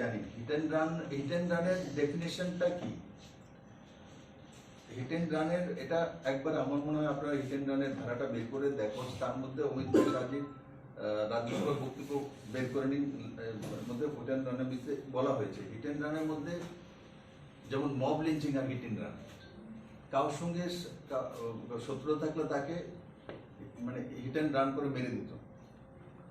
জানি hit and run hit and রানের ডেফিনেশনটা কি? হিট অ্যান্ড রানের এটা একবার আমার মনে হয় আপনারা হিট অ্যান্ড রানের ধারাটা বের করে দেখো। তার মধ্যে অমিত ব্যানার্জির রাজ্যসভার বক্তব্য বের করে নিন। মধ্যে হিট রানের মধ্যে বলা হয়েছে। হিট অ্যান্ড রানের মধ্যে যেমন মব লিঞ্চিং আর হিট রান কারোর সঙ্গে শত্রুতা থাকলে তাকে মানে হিট অ্যান্ড রান করে মেরে দিত।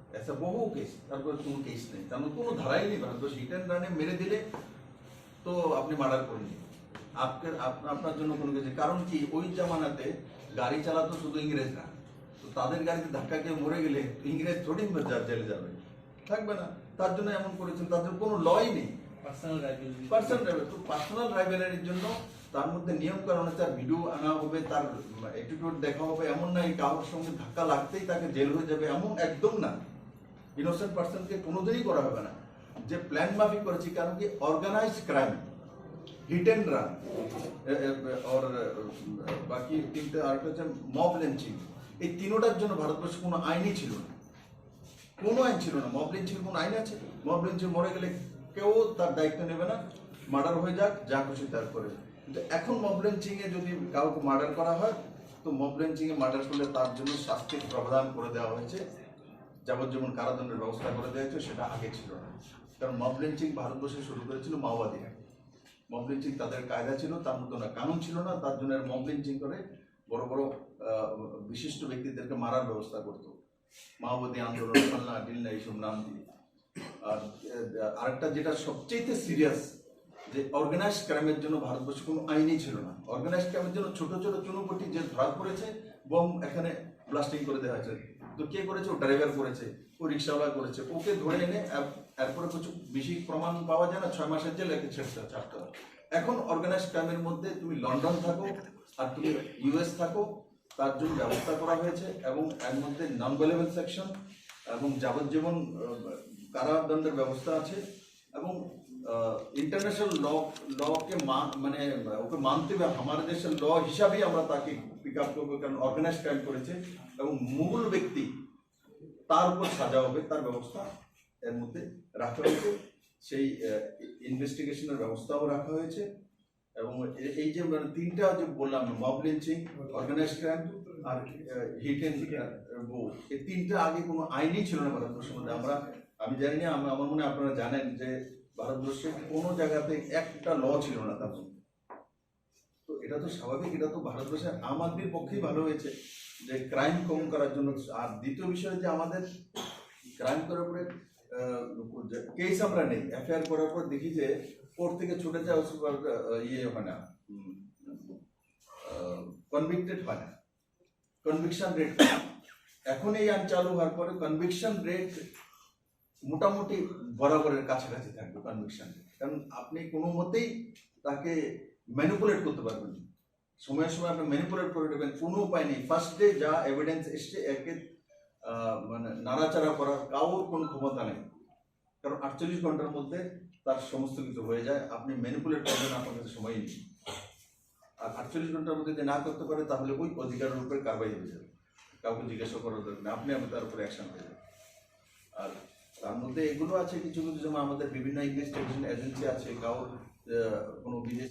ऐसा বহু কেস তারপর কোনো কেস নেই তার কোনো ধারাই নেই ভারতবর্ষ হিট অ্যান্ড রানে মেরে দিলে তো আপনি মার্ডার করে আপনার আপনার জন্য কোনো কিছু কারণ কি ওই জামানাতে গাড়ি চালাতো শুধু ইংরেজরা তো তাদের গাড়িতে ধাক্কা খেয়ে মরে গেলে ইংরেজ থোড়ি জেলে যাবে থাকবে না তার জন্য এমন করেছেন তাদের কোনো লই নেই পার্সোনাল ড্রাইভার তো পার্সোনাল রাইভেলারির জন্য তার মধ্যে নিয়ম কারণে তার ভিডিও আনা হবে তার অ্যাটিটিউড দেখা হবে এমন নাই কারোর সঙ্গে ধাক্কা লাগতেই তাকে জেল হয়ে যাবে এমন একদম না ইনোসেন্ট পার্সনকে কোনোদিনই করা হবে না। যে প্ল্যান মাফিক করেছি, কারণ কি organise crime hit and run और বাকি তিনটে, আরেকটা হচ্ছে মব লেঞ্চিং এই তিনোটার জন্য ভারতবর্ষে কোনো আইনই ছিল না। কোনো আইন ছিল না। মব লিঞ্চিং কোনো আইন আছে? মব লিঞ্চিং মরে গেলে কেউ তার দায়িত্ব নেবে না। মার্ডার হয়ে যাক, যা খুশি তার করে। কিন্তু এখন মব লেঞ্চিংয়ে যদি কাউকে মার্ডার করা হয়, তো মব লেঞ্চিংয়ে মার্ডার করলে তার জন্য শাস্তির প্রবধান করে দেওয়া হয়েছে। যাবজ্জীবন কারাদণ্ডের ব্যবস্থা করে দেওয়া হয়েছে সেটা আগে ছিল না। কারণ মব লিঞ্চিং ভারতবর্ষে শুরু করেছিল মাওবাদীরা। মব লিঞ্চিং তাদের কায়দা ছিল, তার মতো না কানুন ছিল না, তার জন্য মব লিঞ্চিং করে বড় বড় বিশিষ্ট ব্যক্তিদেরকে মারার ব্যবস্থা করতো। মাওবাদী আন্দোলন ফাল্লা ডিল্লা এইসব নাম দিয়ে। আর আরেকটা যেটা সবচেয়ে সিরিয়াস যে অর্গানাইজ ক্রাইমের জন্য ভারতবর্ষে কোনো আইনই ছিল না। অর্গানাইজ ক্রাইমের জন্য ছোট ছোট চুনোপটি যে ধরা পড়েছে বোম এখানে ব্লাস্টিং করে দেওয়া হয়েছে। তো কে করেছে? ও ড্রাইভার করেছে, ও রিক্সাওয়ালা করেছে। ওকে ধরে এনে এরপরে কিছু বেশি প্রমাণ পাওয়া যায় না, ছয় মাসের জেল একে ছেড়ে ছাড়তে হয় এখন অর্গানাইজ ক্রাইমের মধ্যে তুমি লন্ডন থাকো, আর তুমি ইউএস থাকো, তার জন্য ব্যবস্থা করা হয়েছে এবং এর মধ্যে নন ভেলেবল সেকশন এবং যাবজ্জীবন কারাদণ্ডের ব্যবস্থা আছে এবং ইন্টারন্যাশনাল ল লকে মানে ওকে মানতে হবে। আমার দেশের ল হিসাবেই আমরা তাকে পিক আপ করব, কারণ অর্গানাইজ ক্রাইম করেছে এবং মূল ব্যক্তি তার উপর সাজা হবে, তার ব্যবস্থা এর মধ্যে রাখা হয়েছে। সেই ইনভেস্টিগেশনের ব্যবস্থাও রাখা হয়েছে। এবং এই যে তিনটা যে বললাম মব লিঞ্চিং অর্গানাইজ ক্রাইম আর হিট এন্ড বো এই তিনটা আগে কোনো আইনই ছিল না ভারতবর্ষের আমরা, আমি জানি না, আমার মনে আপনারা জানেন যে ভারতবর্ষে কোনো জায়গাতে একটা ল ছিল না তার তো এটা তো স্বাভাবিক, এটা তো ভারতবর্ষের আম আদমির পক্ষেই ভালো হয়েছে যে ক্রাইম কম করার জন্য। আর দ্বিতীয় বিষয় যে আমাদের ক্রাইম করার পরে কেস আমরা নেই। এফআইআর করার পর দেখি যে কোর্ট থেকে ছুটে যায় ওসব ইয়ে হয় না কনভিক্টেড হয় না। কনভিকশন রেট এখন এই আইন চালু হওয়ার পরে কনভিকশন রেট মোটামুটি বরাবরের কাছাকাছি থাকবে কনভিকশন কারণ আপনি কোনো মতেই তাকে ম্যানিপুলেট করতে পারবেন। সময়ের সময় আপনি ম্যানিপুলেট করে দেবেন কোনো উপায় নেই। ফার্স্ট ডে যা এভিডেন্স এসছে, একে মানে নাড়াচাড়া করার কারোর কোনো ক্ষমতা নেই। কারণ আটচল্লিশ ঘণ্টার মধ্যে তার সমস্ত কিছু হয়ে যায়। আপনি ম্যানিপুলেট করবেন, আপনার কাছে সময় নেই। আর আটচল্লিশ ঘণ্টার মধ্যে যদি না করতে পারে, তাহলে ওই অধিকারের উপরে কারবাই হয়ে যাবে। কাউকে জিজ্ঞাসা করার দরকার আপনি আমি তার উপরে অ্যাকশন হয়ে যাবে তার মধ্যে এগুলো আছে কিছু কিছু, যেমন আমাদের বিভিন্ন ইংলিশ ইনভেস্টিগেশন এজেন্সি আছে কারোর কোনো বিদেশ